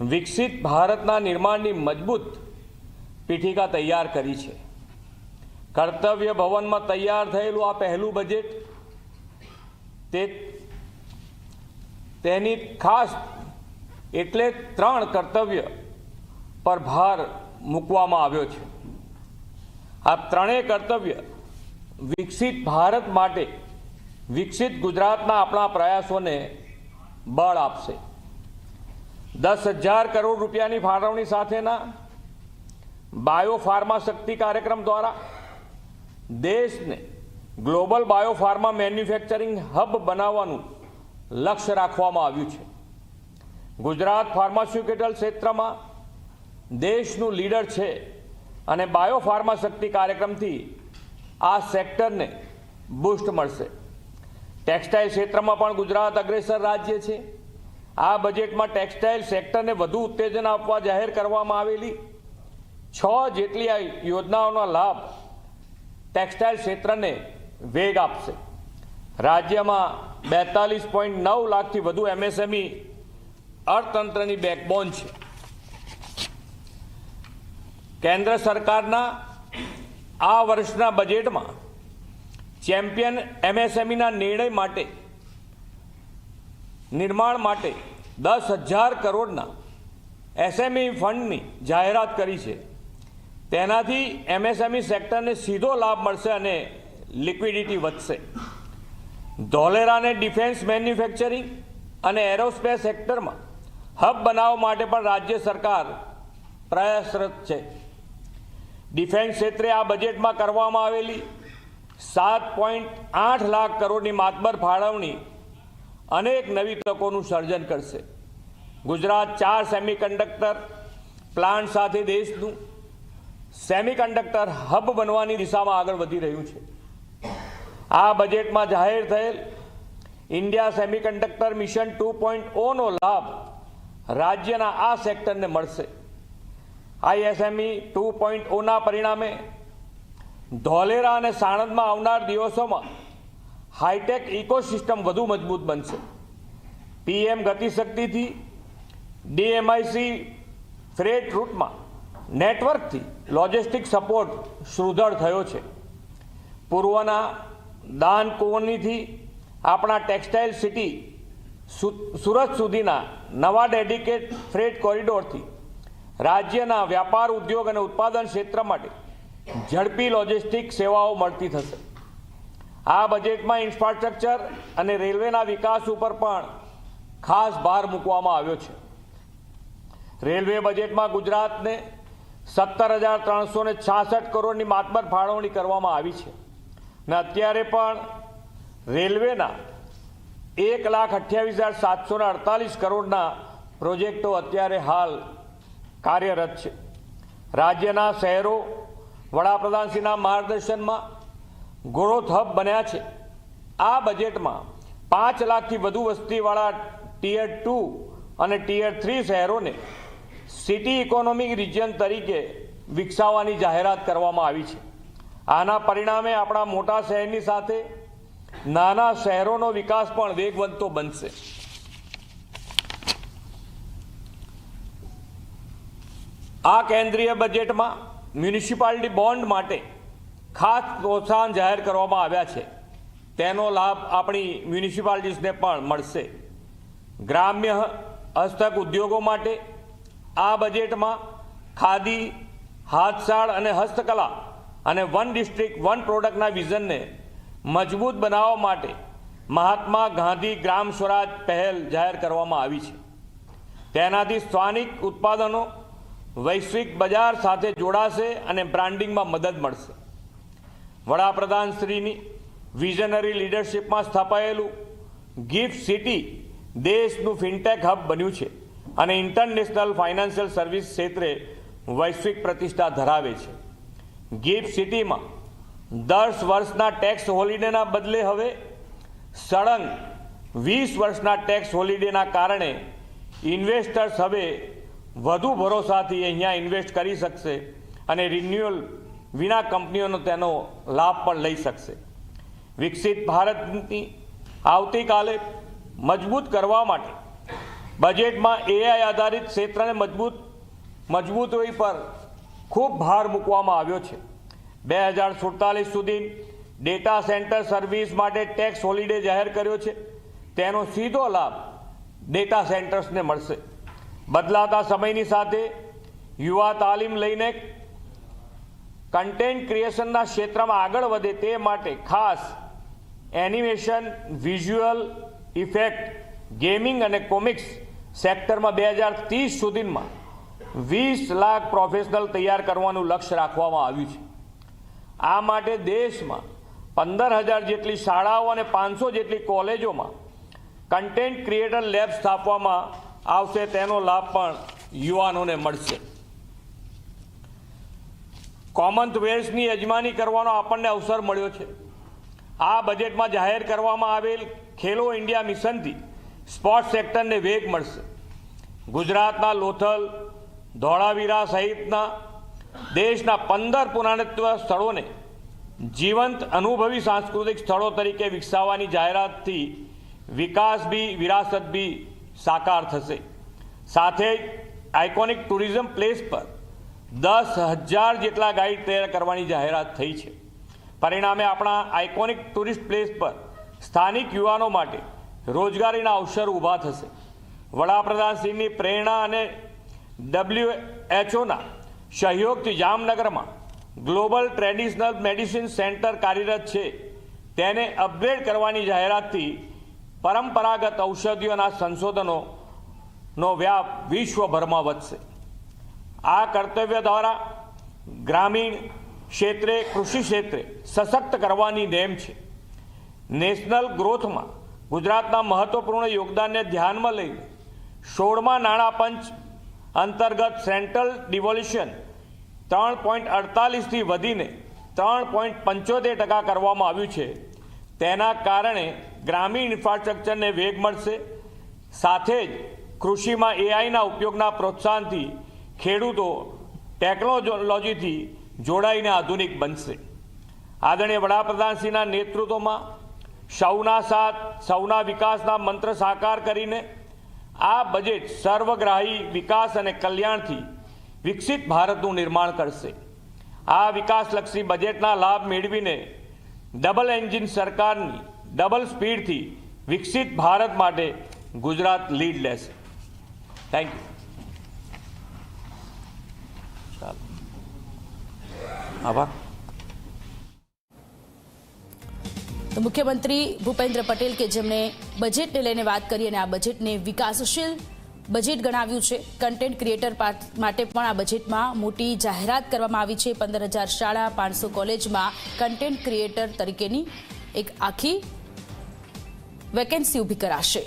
વિકસિત ભારતના નિર્માણની મજબૂત પીઠિકા તૈયાર કરી છે. કર્તવ્ય ભવનમાં તૈયાર થયેલું આ પહેલું બજેટ તે તેની ખાસ એટલે ત્રણ કર્તવ્ય પર ભાર મૂકવામાં આવ્યો છે. આ ત્રણેય કર્તવ્ય વિકસિત ભારત માટે વિકસિત ગુજરાતના આપણા પ્રયાસોને બળ આપશે. દસ હજાર કરોડ રૂપિયાની ફાળવણી સાથેના બાયો ફાર્મા શક્તિ કાર્યક્રમ દ્વારા દેશને global bio pharma manufacturing hub બનાવવાનું લક્ષ્ય રાખવામાં આવ્યું છે. ગુજરાત ફાર્માસ્યુટિકલ ક્ષેત્રમાં દેશનું લીડર છે અને બાયો ફાર્મા શક્તિ કાર્યક્રમથી આ સેક્ટરને બૂસ્ટ મળશે. ટેક્સટાઇલ ક્ષેત્રમાં પણ ગુજરાત અગ્રેસર રાજ્ય છે. આ બજેટમાં ટેક્સટાઇલ સેક્ટરને વધુ ઉત્તેજન આપવા જાહેર કરવામાં આવેલી છ જેટલી આ યોજનાઓનો લાભ ટેક્સટાઇલ ક્ષેત્રને વેગ આપશે. રાજ્યમાં બેતાલીસ પોઈન્ટ નવ લાખથી વધુ એમએસએમઈ અર્થતંત્રની બેકબોન છે. કેન્દ્ર સરકારના આ વર્ષના બજેટમાં ચેમ્પિયન એમએસએમઈના નિર્ણય માટે નિર્માણ માટે દસ હજાર કરોડના એસએમઈ ફંડની જાહેરાત કરી છે. તેનાથી એમએસએમઈ સેક્ટરને સીધો લાભ મળશે અને લિક્વિડિટી વધશે. ધોલેરાને ડિફેન્સ મેન્યુફેક્ચરિંગ અને એરોસ્પેસ સેક્ટરમાં હબ બનાવવા માટે પણ રાજ્ય સરકાર પ્રયાસરત છે. ડિફેન્સ ક્ષેત્રે આ બજેટમાં કરવામાં આવેલી સાત પોઈન્ટ આઠ લાખ કરોડની માતબર ફાળવણી અનેક નવી તકોનું સર્જન કરશે. ગુજરાત ચાર સેમિકન્ડક્ટર પ્લાન્ટ સાથે દેશનું સેમિકન્ડક્ટર હબ બનવાની દિશામાં આગળ વધી રહ્યું છે. આ બજેટમાં જાહેર થયેલ India semiconductor mission two point ઓનો લાભ રાજ્યના આ સેક્ટરને મળશે. આઈએસએમઈ ટુ પોઈન્ટ ઓના પરિણામે ધોલેરા અને સાણંદમાં આવનાર દિવસોમાં હાઈટેક ઇકોસિસ્ટમ વધુ મજબૂત બનશે. પીએમ ગતિશક્તિથી ડીએમઆઈસી ફ્રેટ રૂટમાં નેટવર્કથી લોજિસ્ટિક સપોર્ટ સુદૃઢ થયો છે. પૂર્વના દાન કુવનીથી આપણા ટેક્સટાઇલ સિટી સુરત સુધીના નવા ડેડિકેટ ફ્રેટ કોરિડોરથી રાજ્યના વ્યાપાર ઉદ્યોગ અને ઉત્પાદન ક્ષેત્ર માટે ઝડપી લોજિસ્ટિક સેવાઓ મળતી થશે. આ બજેટમાં ઇન્ફ્રાસ્ટ્રક્ચર અને રેલવેના વિકાસ ઉપર પણ ખાસ ભાર મૂકવામાં આવ્યો છે. રેલવે બજેટમાં ગુજરાતને સત્તર હજાર ત્રણસો ને છાસઠ કરોડની માતબર ફાળવણી કરવામાં આવી છે. ને અત્યારે પણ રેલવેના એક લાખ અઠ્યાવીસ હજાર સાતસો ને અડતાલીસ કરોડના પ્રોજેક્ટો અત્યારે હાલ કાર્યરત છે. રાજ્યના શહેરો વડાપ્રધાનશ્રીના માર્ગદર્શનમાં ગ્રોથ હબ બન્યા છે. આ બજેટમાં પાંચ લાખથી વધુ વસ્તીવાળા ટીયર ટુ અને ટીયર થ્રી શહેરોને સિટી ઇકોનોમિક રિજિયન તરીકે વિકસાવવાની જાહેરાત કરવામાં આવી છે. આના પરિણામે આપણા મોટા શહેરની સાથે નાના શહેરોનો વિકાસ પણ વેગવંતો બનશે. આ કેન્દ્રીય બજેટમાં મ્યુનિસિપાલિટી બોન્ડ માટે ખાસ પ્રોત્સાહન જાહેર કરવામાં આવ્યા છે. તેનો લાભ આપણી મ્યુનિસિપાલિટીઝને પણ મળશે. ગ્રામ્ય હસ્તક ઉદ્યોગો માટે આ બજેટમાં ખાદી, હાથશાળ અને હસ્તકલા અને વન ડિસ્ટ્રિક્ટ, વન પ્રોડક્ટના વિઝનને મજબૂત બનાવવા માટે મહાત્મા ગાંધી ગ્રામ સ્વરાજ પહેલ જાહેર કરવામાં આવી છે. તેનાથી સ્થાનિક ઉત્પાદનો વૈશ્વિક બજાર સાથે જોડાશે અને બ્રાન્ડિંગમાં મદદ મળશે. વડાપ્રધાન શ્રીની વિઝનરી લીડરશિપમાં સ્થાપાયેલું ગિફ્ટ સિટી દેશનું ફિનટેક હબ બન્યું છે અને ઇન્ટરનેશનલ ફાઇનાન્શિયલ સર્વિસ ક્ષેત્રે વૈશ્વિક પ્રતિષ્ઠા ધરાવે છે. ગિફ્ટ સિટીમાં દસ વર્ષના ટેક્સ હોલિડેના બદલે હવે સળંગ વીસ વર્ષના ટેક્સ હોલિડેના કારણે ઇન્વેસ્ટર્સ હવે વધુ ભરોસાથી અહીંયા ઇન્વેસ્ટ કરી શકશે અને રિન્યુઅલ વિના કંપનીઓનો તેનો લાભ પણ લઈ શકશે. વિકસિત ભારતની આવતીકાલે મજબૂત કરવા માટે બજેટમાં એઆઈ આધારિત ક્ષેત્રને મજબૂત, મજબૂતી પર ખૂબ ભાર મૂકવામાં આવ્યો છે. બે હજાર સુડતાલીસ સુધી ડેટા સેન્ટર સર્વિસ માટે ટેક્સ હોલિડે જાહેર કર્યો છે. તેનો સીધો લાભ ડેટા સેન્ટર્સને મળશે. બદલાતા સમયની સાથે યુવા તાલીમ લઈને કન્ટેન્ટ ક્રિએશનના ક્ષેત્રમાં આગળ વધે તે માટે ખાસ એનિમેશન વિઝ્યુઅલ ઇફેક્ટ ગેમિંગ અને કોમિક્સ સેક્ટરમાં બે હજાર ત્રીસ સુધીમાં વીસ લાખ પ્રોફેશનલ તૈયાર કરવાનું લક્ષ્ય રાખવામાં આવ્યું છે. આ માટે દેશમાં પંદર હજાર જેટલી શાળાઓ અને પાંચસો જેટલી કોલેજોમાં કન્ટેન્ટ ક્રિએટર લેબ સ્થાપવામાં આવશે, તેનો લાભ પણ યુવાનોને મળશે. કોમનવેલ્થની યજમાની કરવાનો આપણને અવસર મળ્યો છે. આ બજેટમાં જાહેર કરવામાં આવેલ ખેલો ઇન્ડિયા મિશનથી સ્પોર્ટ્સ સેક્ટરને વેગ મળશે. ગુજરાતના લોથલ, ધોળાવીરા સહિતના દેશના પંદર પુરાણત્વ સ્થળોને જીવંત અનુભવી સાંસ્કૃતિક સ્થળો તરીકે વિકસાવવાની જાહેરાતથી વિકાસ બી, વિરાસત બી સાકાર થશે. સાથે જ આઇકોનિક ટુરિઝમ પ્લેસ પર દસ હજાર જેટલા ગાઈડ તૈયાર કરવાની જાહેરાત થઈ છે. પરિણામે આપણા આઇકોનિક ટુરિસ્ટ પ્લેસ પર સ્થાનિક યુવાનો માટે રોજગારીના અવસર ઊભા થશે. વડાપ્રધાનશ્રીની પ્રેરણા અને ડબલ્યુ એચઓના સહયોગથી જામનગરમાં ગ્લોબલ ટ્રેડિશનલ મેડિસિન સેન્ટર કાર્યરત છે. તેને અપગ્રેડ કરવાની જાહેરાતથી પરંપરાગત ઔષધિઓના સંશોધનોનો વ્યાપ વિશ્વભરમાં વધશે. આ કર્તવ્ય દ્વારા ગ્રામીણ ક્ષેત્રે, કૃષિ ક્ષેત્રે સશક્ત કરવાની નેમ છે. નેશનલ ગ્રોથમાં ગુજરાતના મહત્વપૂર્ણ યોગદાનને ધ્યાનમાં લઈને સોળમા નાણાં પંચ અંતર્ગત સેન્ટ્રલ ડિવોલ્યુશન ત્રણ પોઈન્ટ અડતાલીસથી વધીને ત્રણ પોઈન્ટ પંચોતેર ટકા કરવામાં આવ્યું છે. તેના કારણે ગ્રામીણ ઇન્ફ્રાસ્ટ્રક્ચરને વેગ મળશે. સાથે જ કૃષિમાં એઆઈના ઉપયોગના પ્રોત્સાહનથી ખેડૂતો ટેકનોલોજીથી જોડાઈને આધુનિક બનશે. આદરણીય વડાપ્રધાનશ્રીના નેતૃત્વમાં સૌના સાથ, સૌના વિકાસના મંત્ર સાકાર કરીને આ બજેટ સર્વગ્રાહી વિકાસ અને કલ્યાણથી વિકસિત ભારતનું નિર્માણ કરશે. આ વિકાસલક્ષી બજેટના લાભ મેળવીને ડબલ એન્જિન સરકારની ડબલ સ્પીડથી વિકસિત ભારત માટે ગુજરાત લીડ લેશે. થેન્ક યુ આભાર. તો મુખ્યમંત્રી ભૂપેન્દ્ર પટેલ કે જેમણે બજેટને લઈને વાત કરી અને આ બજેટને વિકાસશીલ બજેટ ગણાવ્યું છે. કન્ટેન્ટ ક્રિએટર માટે પણ આ બજેટમાં મોટી જાહેરાત કરવામાં આવી છે. પંદર હજાર શાળા, પાંચસો કોલેજમાં કન્ટેન્ટ ક્રિએટર તરીકેની એક આખી વેકેન્સી ઊભી કરાશે.